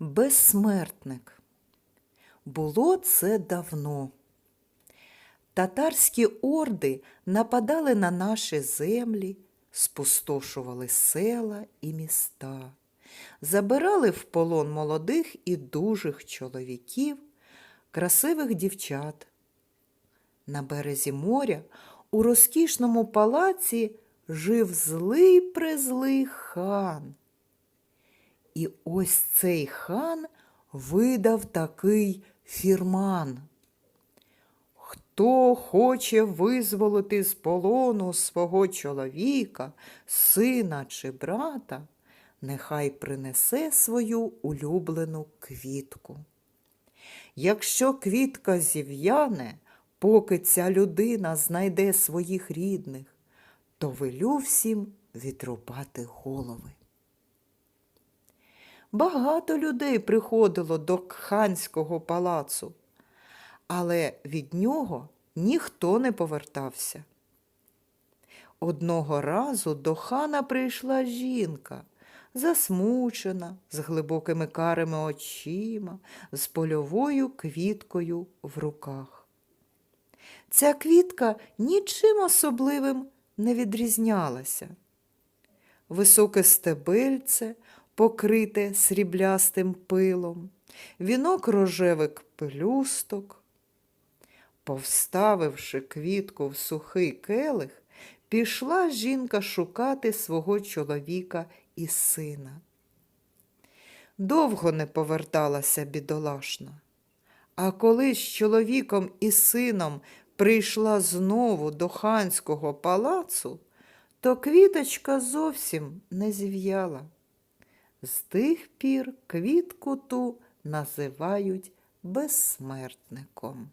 Безсмертник. Було це давно. Татарські орди нападали на наші землі, спустошували села і міста, забирали в полон молодих і дужих чоловіків, красивих дівчат. На березі моря у розкішному палаці жив злий призлий хан. І ось цей хан видав такий фірман. Хто хоче визволити з полону свого чоловіка, сина чи брата, нехай принесе свою улюблену квітку. Якщо квітка зів'яне, поки ця людина знайде своїх рідних, то велю всім відрубати голови. Багато людей приходило до ханського палацу, але від нього ніхто не повертався. Одного разу до хана прийшла жінка, засмучена, з глибокими карими очима, з польовою квіткою в руках. Ця квітка нічим особливим не відрізнялася. Високе стебельце, покрите сріблястим пилом, вінок рожевик пелюсток. Повставивши квітку в сухий келих, пішла жінка шукати свого чоловіка і сина. Довго не поверталася бідолашна, а коли з чоловіком і сином прийшла знову до ханського палацу, то квіточка зовсім не зів'яла. З тих пір квітку ту називають безсмертником.